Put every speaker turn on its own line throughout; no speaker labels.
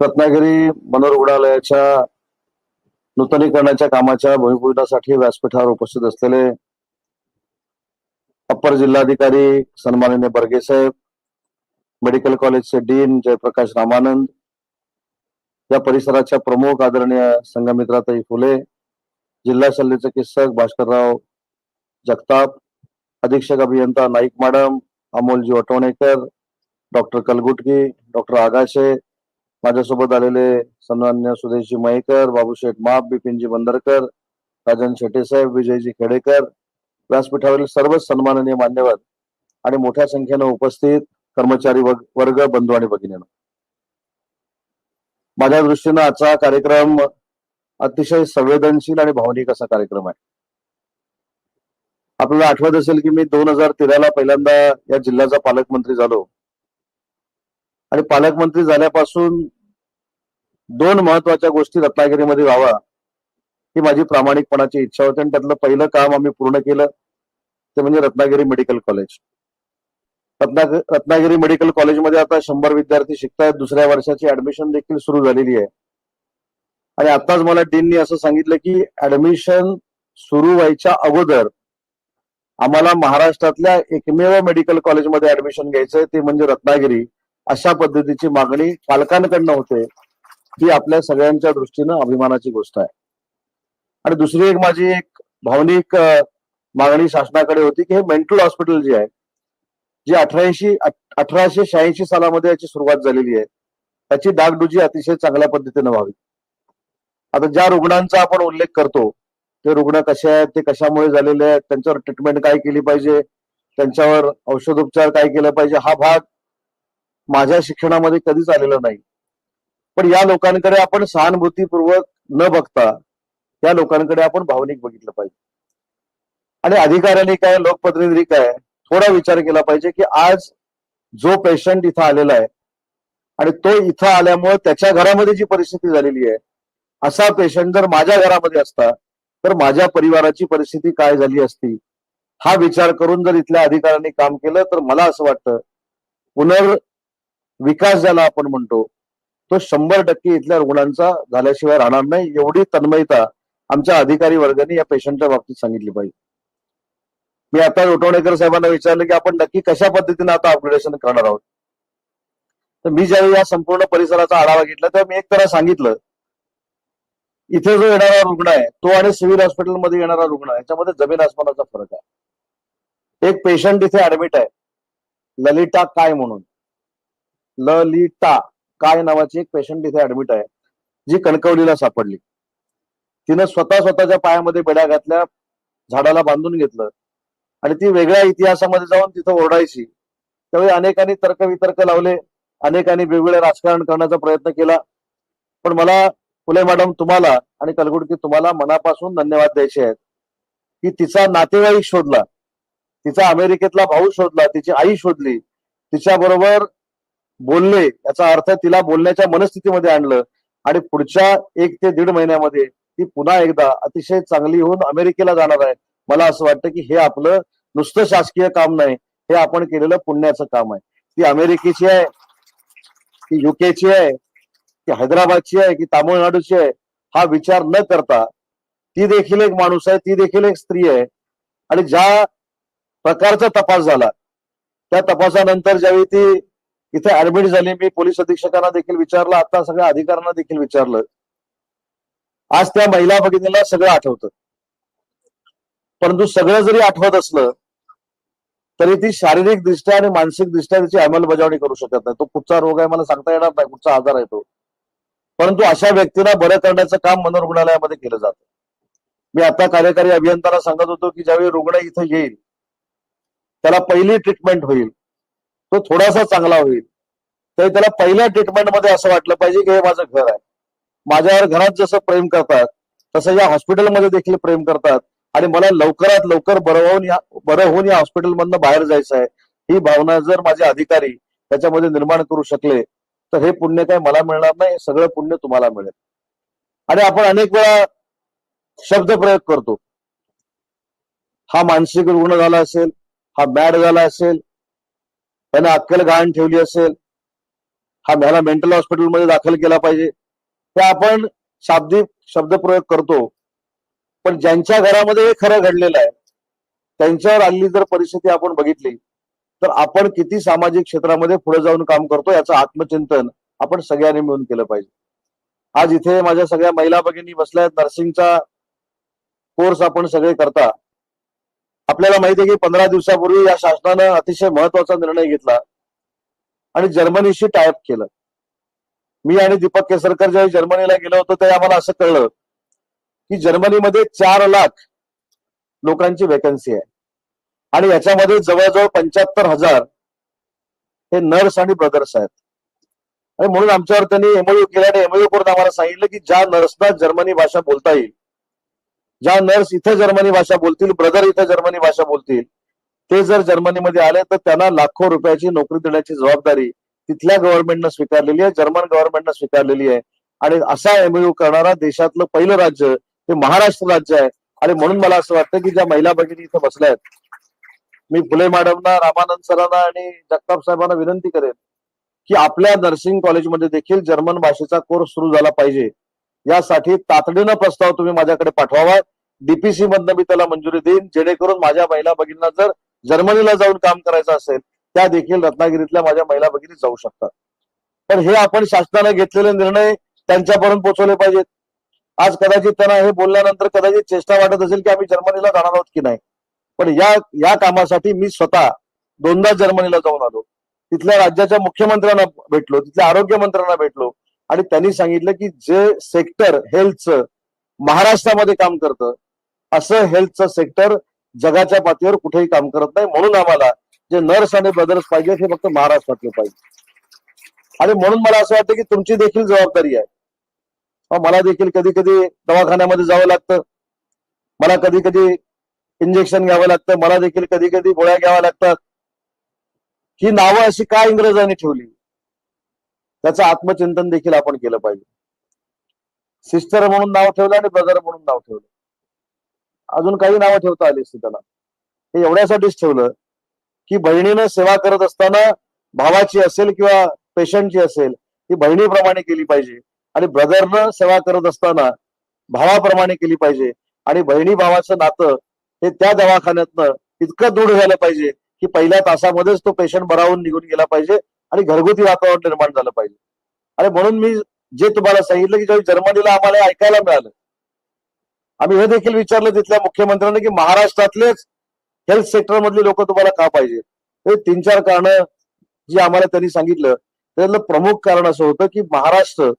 रत्नागिरी मनोरुग्णालयाच्या नूतनीकरणाच्या कामाच्या भूमिपूजनासाठी व्यासपीठावर उपस्थित असलेले अप्पर जिल्हाधिकारी सन्माननीय बर्गे साहेब मेडिकल कॉलेजचे डीन जयप्रकाश रामानंद या परिसराच्या प्रमुख आदरणीय संघमित्राताई फुले जिल्हा शल्यचे चिकित्सक भास्करराव जगताप अधीक्षक अभियंता Naik madam Amolji Watwanekar doctor Kalgutki doctor Agashe माझ्यासोबत आलेले सन्मान्य सुदेशजी मयेकर बाबूशेठ माप बिपिनजी बंदरकर राजन शेटे साहेब विजयजी खेडेकर व्यासपीठावरील सर्वच सन्माननीय मान्यवर आणि मोठ्या संख्येनं उपस्थित कर्मचारी वर्ग बंधू आणि भगिनीनं. माझ्या दृष्टीनं आजचा कार्यक्रम अतिशय संवेदनशील आणि भावनिक असा कार्यक्रम आहे. आपल्याला आठवत असेल की मी दोन हजार तेराला पहिल्यांदा या जिल्ह्याचा पालकमंत्री झालो. आणि पालकमंत्री झाल्यापासून दोन महत्त्वाच्या गोष्टी रत्नागिरीमध्ये व्हावा ही माझी प्रामाणिकपणाची इच्छा होती आणि त्यातलं पहिलं काम आम्ही पूर्ण केलं ते म्हणजे रत्नागिरी मेडिकल कॉलेज. रत्नाग रत्नागिरी मेडिकल कॉलेजमध्ये आता शंभर विद्यार्थी शिकतायत दुसऱ्या वर्षाची ऍडमिशन देखील सुरू झालेली आहे. आणि आताच मला डीननी असं सांगितलं की ऍडमिशन सुरू व्हायच्या अगोदर आम्हाला महाराष्ट्रातल्या एकमेव मेडिकल कॉलेजमध्ये ऍडमिशन घ्यायचंय ते म्हणजे रत्नागिरी अशा पद्धतीची मागणी पालकांकडनं होते. ती आपल्या सगळ्यांच्या दृष्टीनं अभिमानाची गोष्ट आहे. आणि दुसरी एक माझी एक भावनिक मागणी शासनाकडे होती की हे मेंटल हॉस्पिटल जे आहे जे अठराऐंशी अठराशे शहाऐंशी सालामध्ये याची सुरुवात झालेली आहे त्याची डागडुजी अतिशय चांगल्या पद्धतीने व्हावी. आता ज्या रुग्णांचा आपण उल्लेख करतो ते रुग्ण कसे आहेत ते कशामुळे झालेले आहेत त्यांच्यावर ट्रीटमेंट काय केली पाहिजे त्यांच्यावर औषधोपचार काय केलं पाहिजे हा भाग माझ्या शिक्षणामध्ये कधीच आलेला नाही. पण या लोकांकडे आपण सहानुभूतीपूर्वक न बघता या लोकांकडे आपण भावनिक बघितलं पाहिजे. आणि अधिकाऱ्यांनी काय लोकप्रतिनिधी काय थोडा विचार केला पाहिजे की आज जो पेशंट इथं आलेला आहे आणि तो इथं आल्यामुळे त्याच्या घरामध्ये जी परिस्थिती झालेली आहे असा पेशंट जर माझ्या घरामध्ये असता तर माझ्या परिवाराची परिस्थिती काय झाली असती हा विचार करून जर इथल्या अधिकाऱ्यांनी काम केलं तर मला असं वाटतं पुनर् विकास ज्याला आपण म्हणतो तो शंभर टक्के इथल्या रुग्णांचा झाल्याशिवाय राहणार नाही. एवढी तन्मयता आमच्या अधिकारी वर्गाने या पेशंटच्या बाबतीत सांगितली पाहिजे. मी आता रोटवणेकर साहेबांना विचारलं की आपण नक्की कशा पद्धतीने आता अपग्रेडेशन करणार आहोत? तर मी ज्यावेळी या संपूर्ण परिसराचा आढावा घेतला तेव्हा मी एक तर सांगितलं इथे जो येणारा रुग्ण आहे तो आणि सिव्हिल हॉस्पिटलमध्ये येणारा रुग्ण आहे याच्यामध्ये जमीन आसमानाचा फरक आहे. एक पेशंट इथे ऍडमिट आहे ललिता काय म्हणून? ललिता. काय नावाची एक पेशंट इथे ऍडमिट आहे जी कणकवलीला सापडली. तिनं स्वतः स्वतःच्या पायामध्ये बेड्या घातल्या झाडाला बांधून घेतलं. आणि ती वेगळ्या इतिहासामध्ये जाऊन तिथं ओरडायची. त्यावेळी अनेकांनी तर्कवितर्क लावले अनेकांनी वेगवेगळे राजकारण करण्याचा प्रयत्न केला. पण मला फुले मॅडम तुम्हाला आणि कलगुडकी तुम्हाला मनापासून धन्यवाद द्यायचे आहेत. की तिचा नातेवाईक शोधला तिचा अमेरिकेतला भाऊ शोधला तिची आई शोधली तिच्या बरोबर बोलले याचा अर्थ तिला बोलण्याच्या मनस्थितीमध्ये आणलं. आणि पुढच्या एक ते दीड महिन्यामध्ये ती पुन्हा एकदा अतिशय चांगली होऊन अमेरिकेला जाणार आहे. मला असं वाटतं की हे आपलं नुसतं शासकीय काम नाही हे आपण केलेलं पुण्याचं काम आहे. ती अमेरिकेची आहे ती युकेची आहे ती हैदराबादची आहे की तामिळनाडूची आहे. हा विचार न करता ती देखील एक माणूस आहे ती देखील एक स्त्री आहे. आणि ज्या प्रकारचा तपास झाला त्या तपासानंतर ज्यावेळी ती इथे ऍडमिट झाली मी पोलीस अधीक्षकांना देखील विचारलं आता सगळ्या अधिकाऱ्यांना देखील विचारलं. आज त्या महिला भगिनीला सगळं आठवतं. परंतु सगळं जरी आठवत असलं तरी ती शारीरिक दृष्ट्या आणि मानसिक दृष्ट्या त्याची अंमलबजावणी करू शकत नाही. तो कुठचा रोग आहे मला सांगता येणार नाही कुठचा आजार आहे तो. परंतु अशा व्यक्तीला बरं करण्याचं काम मनोरुग्णालयामध्ये केलं जातं. मी आता कार्यकारी अभियंत्याला सांगत होतो की ज्यावेळी रुग्ण इथं येईल त्याला पहिली ट्रीटमेंट होईल. तो थोडासा चांगला होईल. तरी त्याला पहिल्या ट्रीटमेंटमध्ये असं वाटलं पाहिजे की हे माझं घर आहे. माझ्यावर घरात जसं प्रेम करतात तसं या हॉस्पिटलमध्ये देखील प्रेम करतात. आणि मला लवकरात लवकर बरं होऊन या बरं होऊन या हॉस्पिटलमधनं बाहेर जायचं आहे ही भावना जर माझे अधिकारी त्याच्यामध्ये निर्माण करू शकले तर हे पुण्य काय मला मिळणार नाही हे सगळं पुण्य तुम्हाला मिळेल. आणि आपण अनेक वेळा शब्द प्रयोग करतो. हा मानसिक रुग्ण झाला असेल हा बॅड झाला असेल त्याने अक्कल गहाण ठेवली असेल हा ह्याला मेंटल हॉस्पिटलमध्ये दाखल केला पाहिजे. ते आपण शाब्दिक शब्दप्रयोग करतो. पण ज्यांच्या घरामध्ये हे खरं घडलेलं आहे त्यांच्यावर आलेली जर परिस्थिती आपण बघितली तर आपण किती सामाजिक क्षेत्रामध्ये पुढे जाऊन काम करतो याचं आत्मचिंतन आपण सगळ्यांनी मिळून केलं पाहिजे. आज इथे माझ्या सगळ्या महिला भगिनी बसल्या नर्सिंगचा कोर्स आपण सगळे करता. आपल्याला माहिती आहे की पंधरा दिवसापूर्वी या शासनानं अतिशय महत्त्वाचा निर्णय घेतला आणि जर्मनीशी टायप केलं. मी आणि दीपक केसरकर ज्यावेळी जर्मनीला गेलो होतो त्यावेळी आम्हाला असं कळलं की जर्मनीमध्ये चार लाख लोकांची वेकन्सी आहे. आणि याच्यामध्ये जवळजवळ पंच्याहत्तर हजार हे नर्स आणि ब्रदर्स आहेत. आणि म्हणून आमच्यावर त्यांनी एमओयू केला आणि एमओयू करून आम्हाला सांगितलं की ज्या नर्सना जर्मनी भाषा बोलता येईल ज्या नर्स इथे जर्मनी भाषा बोलतील ब्रदर इथे जर्मनी भाषा बोलतील ते जर जर्मनीमध्ये आले तर त्यांना लाखो रुपयाची नोकरी देण्याची जबाबदारी तिथल्या गव्हर्नमेंटनं स्वीकारलेली आहे जर्मन गव्हर्नमेंटनं स्वीकारलेली आहे. आणि असा एमयू करणारा देशातलं पहिलं राज्य हे महाराष्ट्र राज्य आहे. आणि म्हणून मला असं वाटतं की ज्या महिला भगिनी इथं बसल्या आहेत मी फुले मॅडमना रामानंद सरांना आणि जगताप साहेबांना विनंती करेन की आपल्या नर्सिंग कॉलेजमध्ये देखील जर्मन भाषेचा कोर्स सुरू झाला पाहिजे. यासाठी तातडीनं प्रस्ताव तुम्ही माझ्याकडे पाठवावा. डीपीसी मधनं मी त्याला मंजुरी देईन. जेणेकरून माझ्या महिला भगिनींना जर जर्मनीला जाऊन काम करायचं असेल त्या देखील रत्नागिरीतल्या माझ्या महिला भगिनी जाऊ शकतात. पण हे आपण शासनाने घेतलेले निर्णय त्यांच्यापर्यंत पोहोचवले पाहिजेत. आज कदाचित त्यांना हे बोलल्यानंतर कदाचित चेष्टा वाटत असेल की आम्ही जर्मनीला जाणार आहोत की नाही. पण या या कामासाठी मी स्वतः दोनदा जर्मनीला जाऊन आलो. तिथल्या राज्याच्या मुख्यमंत्र्यांना भेटलो तिथल्या आरोग्य मंत्र्यांना भेटलो. आणि त्यांनी सांगितलं की जे सेक्टर हेल्थचं महाराष्ट्रामध्ये काम करतं असं हेल्थचं सेक्टर जगाच्या पातळीवर कुठेही काम करत नाही. म्हणून आम्हाला जे नर्स आणि ब्रदर्स पाहिजे हे फक्त महाराष्ट्रातले पाहिजे. आणि म्हणून मला असं वाटतं की तुमची देखील जबाबदारी आहे. मला देखील कधी कधी दवाखान्यामध्ये जावं लागतं. मला कधी कधी इंजेक्शन घ्यावं लागतं. मला देखील कधी कधी गोळ्या घ्याव्या लागतात. ही नावं अशी का इंग्रजांनी ठेवली? त्याचं आत्मचिंतन देखील आपण केलं पाहिजे. सिस्टर म्हणून नाव ठेवलं आणि ब्रदर म्हणून नाव ठेवलं. अजून काही नावं ठेवता आली असती त्याला. हे एवढ्यासाठीच ठेवलं की बहिणीनं सेवा करत असताना भावाची असेल किंवा पेशंटची असेल ती बहिणीप्रमाणे केली पाहिजे. आणि ब्रदरनं सेवा करत असताना भावाप्रमाणे केली पाहिजे. आणि बहिणी भावाचं नातं हे त्या दवाखान्यातनं इतकं दृढ झालं पाहिजे की पहिल्या तासामध्येच तो पेशंट बरावून निघून गेला पाहिजे. आणि घरगुती वातावरण निर्माण झालं पाहिजे. आणि म्हणून मी जे तुम्हाला सांगितलं की ज्यावेळी जर्मनीला आम्हाला ऐकायला मिळालं आम्ही हे देखील विचारलं तिथल्या मुख्यमंत्र्यांनी की महाराष्ट्रातलेच हेल्थ सेक्टर मधले लोक तुम्हाला का पाहिजे? हे तीन चार कारण जी आम्हाला त्यांनी सांगितलं त्यातलं प्रमुख कारण असं होतं की महाराष्ट्र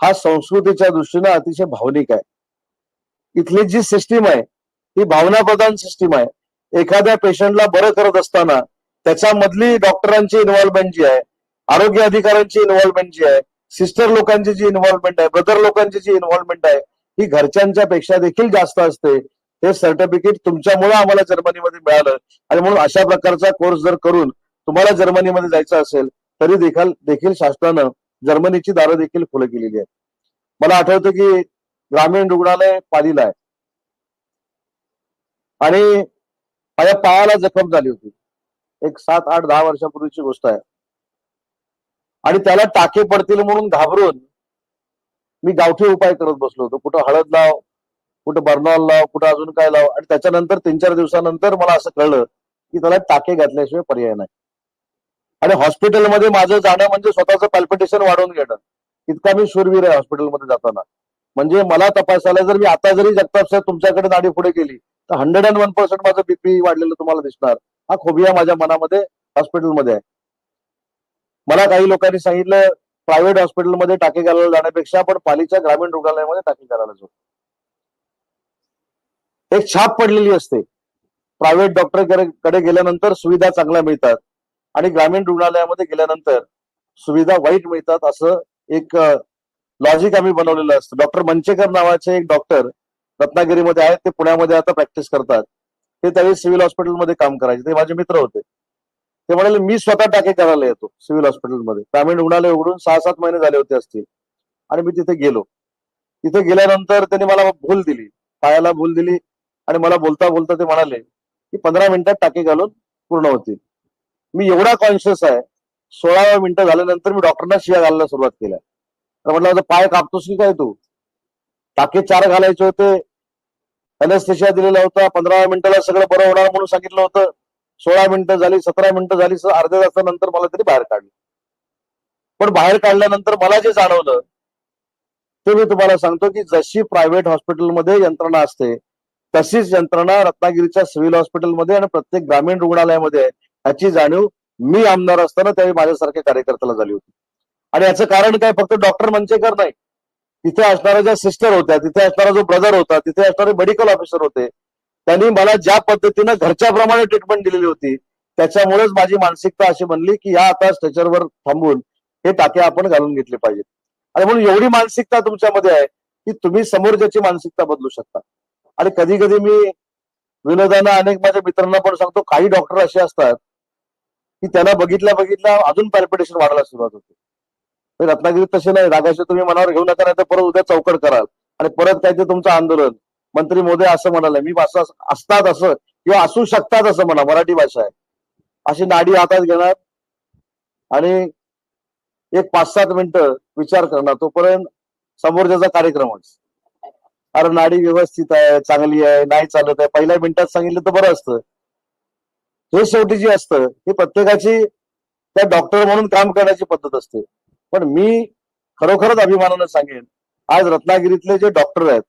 हा संस्कृतीच्या दृष्टीने अतिशय भावनिक आहे. इथली जी सिस्टीम आहे ती भावनाप्रधान सिस्टीम आहे. एखाद्या पेशंटला बरं करत असताना त्याच्यामधली डॉक्टरांची इन्व्हॉल्वमेंट जी आहे आरोग्य अधिकाऱ्यांची इन्व्हॉल्वमेंट जी आहे सिस्टर लोकांची जी इन्व्हॉल्वमेंट आहे ब्रदर लोकांची जी इन्व्हॉल्वमेंट आहे ही घरच्यांच्या पेक्षा देखील जास्त असते. हे सर्टिफिकेट तुमच्यामुळे आम्हाला जर्मनीमध्ये मिळालं. आणि म्हणून अशा प्रकारचा कोर्स जर करून तुम्हाला जर्मनीमध्ये जायचं असेल तरी देखील देखील शासनानं जर्मनीची दारं देखील खुलं केलेली आहेत. मला आठवतं की ग्रामीण रुग्णालय पालीला आहे. आणि माझ्या पायाला जखम झाली होती. एक सात आठ दहा वर्षापूर्वीची गोष्ट आहे. आणि त्याला टाके पडतील म्हणून घाबरून मी गावठी उपाय करत बसलो होतो. कुठं हळद लाव कुठं बर्नॉल लाव कुठं अजून काय लाव. आणि त्याच्यानंतर तीन चार दिवसानंतर मला असं कळलं की त्याला टाके घातल्याशिवाय पर्याय नाही. आणि हॉस्पिटलमध्ये माझं जाणं म्हणजे स्वतःचं पॅल्पिटेशन वाढवून घेणं. इतका मी शूरवीर आहे हॉस्पिटलमध्ये जाताना. म्हणजे मला तपासायला जर मी आता जरी जगताप साहेब तुमच्याकडे नाडी पुढे केली तर हंड्रेड अँड वन पर्सेंट माझं बीपी वाढलेलं तुम्हाला दिसणार. हा खोबिया माझ्या मनामध्ये हॉस्पिटलमध्ये आहे. मला काही लोकांनी सांगितलं प्रायव्हेट हॉस्पिटलमध्ये टाके घालायला जाण्यापेक्षा आपण पालीच्या ग्रामीण रुग्णालयामध्ये टाके घालायला जाऊ. एक छाप पडलेली असते. प्रायव्हेट डॉक्टरकडे गेल्यानंतर सुविधा चांगल्या मिळतात आणि ग्रामीण रुग्णालयामध्ये गेल्यानंतर सुविधा वाईट मिळतात असं एक लॉजिक आम्ही बनवलेलं असतं. डॉक्टर मंचेकर नावाचे एक डॉक्टर रत्नागिरीमध्ये आहेत ते पुण्यामध्ये आता प्रॅक्टिस करतात. ते त्यावेळी सिव्हिल हॉस्पिटलमध्ये काम करायचे. ते माझे मित्र होते. ते म्हणाले मी स्वतः टाके करायला येतो सिव्हिल हॉस्पिटलमध्ये. ग्रामीण रुग्णालय उघडून सहा सात महिने झाले होते असतील. आणि मी तिथे गेलो. तिथे गेल्यानंतर त्यांनी मला भूल दिली. पायाला भूल दिली. आणि मला बोलता बोलता ते म्हणाले की पंधरा मिनिटात टाके घालून पूर्ण होतील. मी एवढा कॉन्शियस आहे. सोळाव्या मिनिटं झाल्यानंतर मी डॉक्टरना शिया घालायला सुरुवात केल्या. तर म्हटलं आता पाय कापतोस की काय तू? टाके चार घालायचे होते. अनस्थेशिया दिलेला होता. पंधराव्या मिनिटाला सगळं बरं होणार म्हणून सांगितलं होतं. सोळा मिनिटं झाली सतरा मिनिटं झाली अर्ध्या तासानंतर मला तरी बाहेर काढलं. पण बाहेर काढल्यानंतर मला जे जाणवलं ते मी तुम्हाला सांगतो की जशी प्रायव्हेट हॉस्पिटलमध्ये यंत्रणा असते तशीच यंत्रणा रत्नागिरीच्या सिव्हिल हॉस्पिटलमध्ये आणि प्रत्येक ग्रामीण रुग्णालयामध्ये आहे. ह्याची जाणीव मी आमदार असताना त्यावेळी माझ्यासारख्या कार्यकर्त्याला झाली होती. आणि याचं कारण काय? फक्त डॉक्टर म्हणजे मंचेकर नाही. तिथे असणाऱ्या ज्या सिस्टर होत्या तिथे असणारा जो ब्रदर होता तिथे असणारे मेडिकल ऑफिसर होते त्यांनी मला ज्या पद्धतीनं घरच्याप्रमाणे ट्रीटमेंट दिलेली होती त्याच्यामुळेच माझी मानसिकता अशी बनली की या आता स्ट्रेचरवर थांबून हे टाके आपण घालून घेतले पाहिजेत. आणि म्हणून एवढी मानसिकता तुमच्यामध्ये आहे की तुम्ही समोरच्याची मानसिकता बदलू शकता. आणि कधी कधी मी विनोदांना अनेक माझ्या मित्रांना पण सांगतो काही डॉक्टर असे असतात की त्यांना बघितल्या बघितल्या अजून पॅल्पिटेशन वाढायला सुरुवात होते. तर रत्नागिरीत तसे नाही. रागाशी तुम्ही मनावर घेऊ नका नाही तर परत उद्या चौकड कराल. आणि परत काय ते तुमचं आंदोलन. मंत्री मोदी असं म्हणाले. मी असं असतात असं किंवा असू शकतात असं म्हणा. मराठी भाषा आहे. अशी नाडी हातात घेणार. आणि एक पाच सात मिनिटं विचार करणार. तोपर्यंत समोरच्याचा कार्यक्रमच अरे नाडी व्यवस्थित आहे चांगली आहे नाही चालत आहे. पहिल्या मिनिटात सांगितलं तर बरं असतं. हे शेवटी जे असतं हे प्रत्येकाची त्या डॉक्टर म्हणून काम करण्याची पद्धत असते. पण मी खरोखरच अभिमानानं सांगेन आज रत्नागिरीतले जे डॉक्टर आहेत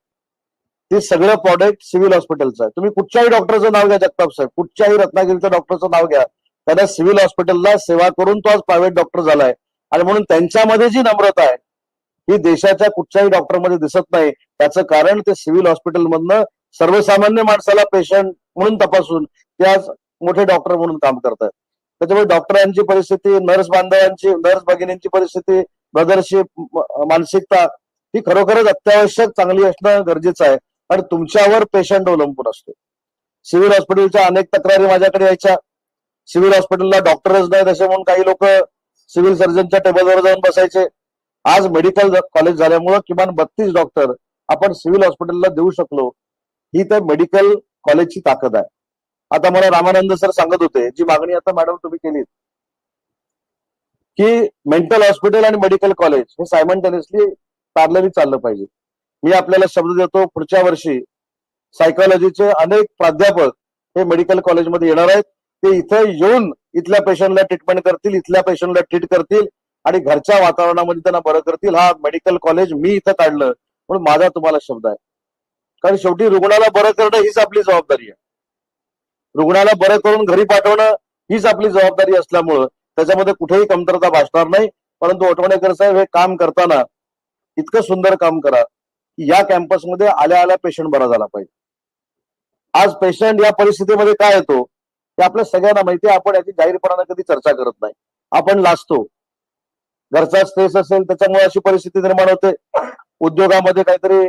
ते सगळं प्रॉडक्ट सिव्हिल हॉस्पिटलचं आहे. तुम्ही कुठच्याही डॉक्टरचं नाव घ्या जगताप साहेब. कुठच्याही रत्नागिरीच्या डॉक्टरचं नाव घ्या. त्याला सिव्हिल हॉस्पिटलला सेवा करून तो आज प्रायव्हेट डॉक्टर झालाय. आणि म्हणून त्यांच्यामध्ये जी नम्रता आहे ही देशाच्या कुठच्याही डॉक्टरमध्ये दिसत नाही. त्याचं कारण ते सिव्हिल हॉस्पिटलमधनं सर्वसामान्य माणसाला पेशंट म्हणून तपासून ते आज मोठे डॉक्टर म्हणून काम करतात त्याच्यामुळे डॉक्टरांची परिस्थिती नर्स बांधवांची नर्स भगिनींची परिस्थिती ब्रदरशी मानसिकता ही खरोखरच अत्यावश्यक चांगली असणं गरजेचं आहे. आणि तुमच्यावर पेशंट अवलंबून असतो. सिव्हिल हॉस्पिटलच्या अनेक तक्रारी माझ्याकडे यायच्या. सिव्हिल हॉस्पिटलला डॉक्टरच नाही तसे म्हणून काही लोक सिव्हिल सर्जनच्या टेबलवर जाऊन बसायचे. आज मेडिकल कॉलेज झाल्यामुळं किमान बत्तीस डॉक्टर आपण सिव्हिल हॉस्पिटलला देऊ शकलो. ही तर मेडिकल कॉलेजची ताकद आहे. आता मला रामानंद सर सांगत होते जी मागणी आता मॅडम तुम्ही केली की मेंटल हॉस्पिटल आणि मेडिकल कॉलेज हे सायमंटेनियसली पार्लरी चाललं पाहिजे. मी आपल्याला शब्द देतो पुढच्या वर्षी सायकोलॉजीचे अनेक प्राध्यापक हे मेडिकल कॉलेजमध्ये येणार आहेत. ते इथं येऊन इथल्या पेशंटला ट्रीटमेंट करतील इथल्या पेशंटला ट्रीट करतील आणि घरच्या वातावरणामध्ये त्यांना बरं करतील. हा मेडिकल कॉलेज मी इथं काढलं म्हणून माझा तुम्हाला शब्द आहे. कारण शेवटी रुग्णाला बरं करणं हीच आपली जबाबदारी आहे. रुग्णाला बरं करून घरी पाठवणं हीच आपली जबाबदारी असल्यामुळं त्याच्यामध्ये कुठेही कमतरता भासणार नाही. परंतु ओटवणेकर साहेब हे काम करताना इतकं सुंदर काम करा की या कॅम्पसमध्ये आल्या आल्या पेशंट बरा झाला पाहिजे. आज पेशंट या परिस्थितीमध्ये काय येतो हे आपल्या सगळ्यांना माहिती आहे. आपण याची जाहीरपणाने कधी चर्चा करत नाही. आपण लाजतो. घरचा स्ट्रेस असेल त्याच्यामुळे अशी परिस्थिती निर्माण होते. उद्योगामध्ये काहीतरी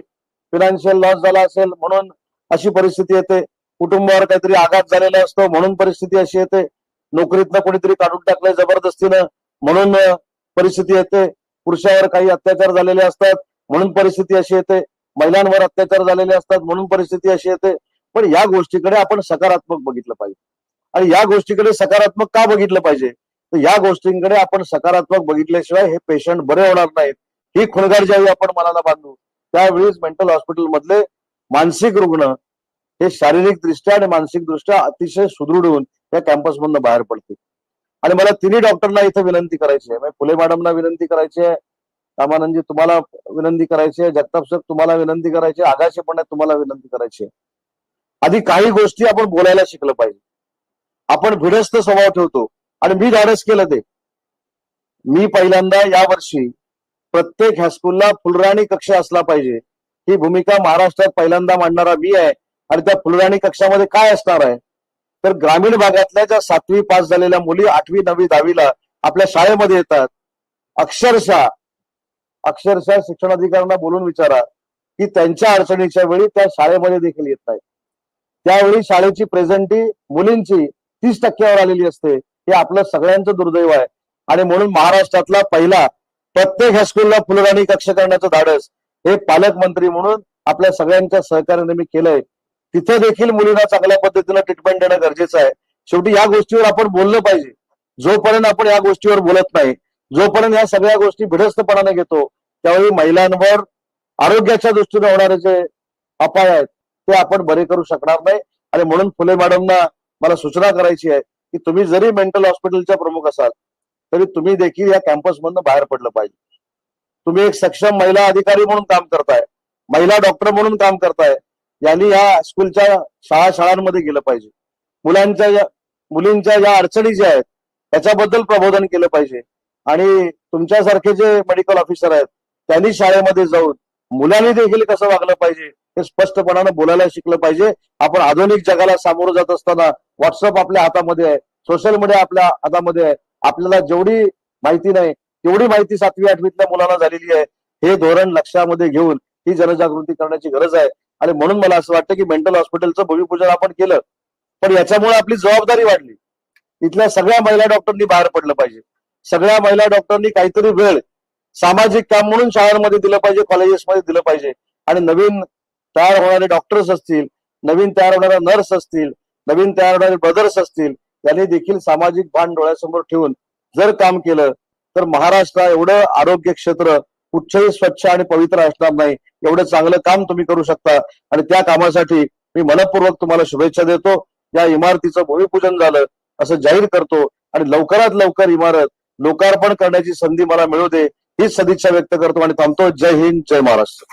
फिनान्शियल लॉस झाला असेल म्हणून अशी परिस्थिती येते. कुटुंबावर काहीतरी आघात झालेला असतो म्हणून परिस्थिती अशी येते. नोकरीतनं कोणीतरी काढून टाकलंय जबरदस्तीनं म्हणून परिस्थिती येते. पुरुषावर काही अत्याचार झालेले असतात म्हणून परिस्थिती अशी येते. महिलांवर अत्याचार झालेले असतात म्हणून परिस्थिती अशी येते. पण या गोष्टीकडे आपण सकारात्मक बघितलं पाहिजे. आणि या गोष्टीकडे सकारात्मक का बघितलं पाहिजे? तर या गोष्टींकडे आपण सकारात्मक बघितल्याशिवाय हे पेशंट बरे होणार नाहीत. ही खुणगार ज्यावेळी आपण मनाला बांधू. त्यावेळीच मेंटल हॉस्पिटल मधले मानसिक रुग्ण हे शारीरिक दृष्ट्या आणि मानसिक दृष्ट्या अतिशय सुदृढ होऊन त्या कॅम्पस मधून बाहेर पडतील आणि मला तिन्ही डॉक्टरना इथं विनंती करायची आहे. म्हणजे फुले मॅडमना विनंती करायची आहे. रामानंदजी तुम्हाला विनंती करायची आहे. जगताप सर तुम्हाला विनंती करायची आहे. आगाशे पण तुम्हाला विनंती करायची आहे. आधी काही गोष्टी आपण बोलायला शिकलं पाहिजे. आपण भिडस्त स्वभाव ठेवतो. आणि मी धाडस केलं ते. मी पहिल्यांदा या वर्षी प्रत्येक हायस्कूलला फुलराणी कक्ष असला पाहिजे. ही भूमिका महाराष्ट्रात पहिल्यांदा मांडणारा मी आहे. आणि त्या फुलराणी कक्षामध्ये काय असणार आहे? तर ग्रामीण भागातल्या ज्या सातवी पास झालेल्या मुली आठवी नववी दहावीला आपल्या शाळेमध्ये येतात. अक्षरशः अक्षरशः शिक्षणाधिकाऱ्यांना बोलून विचारा की त्यांच्या अडचणीच्या वेळी त्या शाळेमध्ये देखील येत नाहीत. त्यावेळी शाळेची प्रेझेंटी मुलींची तीस टक्क्यावर आलेली असते. हे आपलं सगळ्यांचं दुर्दैव आहे. आणि म्हणून महाराष्ट्रातला पहिला प्रत्येक हायस्कूलला फुलराणी कक्ष करण्याचं धाडस हे पालकमंत्री म्हणून आपल्या सगळ्यांच्या सहकार्याने मी केलंय. तिथे देखील मुलींना चांगल्या पद्धतीनं ट्रीटमेंट देणं गरजेचं आहे. शेवटी या गोष्टीवर आपण बोललं पाहिजे. जोपर्यंत आपण या गोष्टीवर बोलत नाही जोपर्यंत या सगळ्या गोष्टी भिडस्तपणाने घेतो त्यावेळी महिलांवर आरोग्याच्या दृष्टीने होणारे जे अपाय आहेत ते आपण बरे करू शकणार नाही. आणि म्हणून फुले मॅडमना मला सूचना करायची आहे की तुम्ही जरी मेंटल हॉस्पिटलच्या प्रमुख असाल तरी तुम्ही देखील या कॅम्पसमधनं बाहेर पडलं पाहिजे. तुम्ही एक सक्षम महिला अधिकारी म्हणून काम करताय महिला डॉक्टर म्हणून काम करताय यांनी या स्कूलच्या शाळा शाळांमध्ये गेलं पाहिजे. मुलांच्या या मुलींच्या ज्या अडचणी ज्या आहेत त्याच्याबद्दल प्रबोधन केलं पाहिजे. आणि तुमच्यासारखे जे मेडिकल ऑफिसर आहेत त्यांनी शाळेमध्ये जाऊन मुलांनी देखील कसं वागलं पाहिजे हे स्पष्टपणानं बोलायला शिकलं पाहिजे. आपण आधुनिक जगाला सामोरं जात असताना व्हॉट्सअप आपल्या हातामध्ये आहे सोशल मीडिया आपल्या हातामध्ये आहे. आपल्याला जेवढी माहिती नाही तेवढी माहिती सातवी आठवीतल्या मुलांना झालेली आहे. हे धोरण लक्षामध्ये घेऊन ही जनजागृती करण्याची गरज आहे. आणि म्हणून मला असं वाटतं की मेंटल हॉस्पिटलचं भूमिपूजन आपण केलं पण याच्यामुळे आपली जबाबदारी वाढली. इथल्या सगळ्या महिला डॉक्टरनी बाहेर पडलं पाहिजे. सगळ्या महिला डॉक्टरनी काहीतरी वेळ सामाजिक काम म्हणून शाळांमध्ये दिलं पाहिजे कॉलेजेसमध्ये दिलं पाहिजे. आणि नवीन तयार होणारे डॉक्टर्स असतील नवीन तयार होणाऱ्या नर्स असतील नवीन तयार होणारे ब्रदर्स असतील यांनी देखील सामाजिक भान डोळ्यासमोर ठेवून जर काम केलं तर महाराष्ट्र एवढं आरोग्य क्षेत्र कुठचंही स्वच्छ आणि पवित्र असणार नाही. एवढं चांगलं काम तुम्ही करू शकता. आणि त्या कामासाठी मी मनपूर्वक तुम्हाला शुभेच्छा देतो. या इमारतीचं भूमिपूजन झालं असं जाहीर करतो. आणि लवकरात लवकर इमारत लोकार्पण करण्याची संधी मला मिळू दे हीच सदिच्छा व्यक्त करतो आणि थांबतो. जय हिंद जय महाराष्ट्र.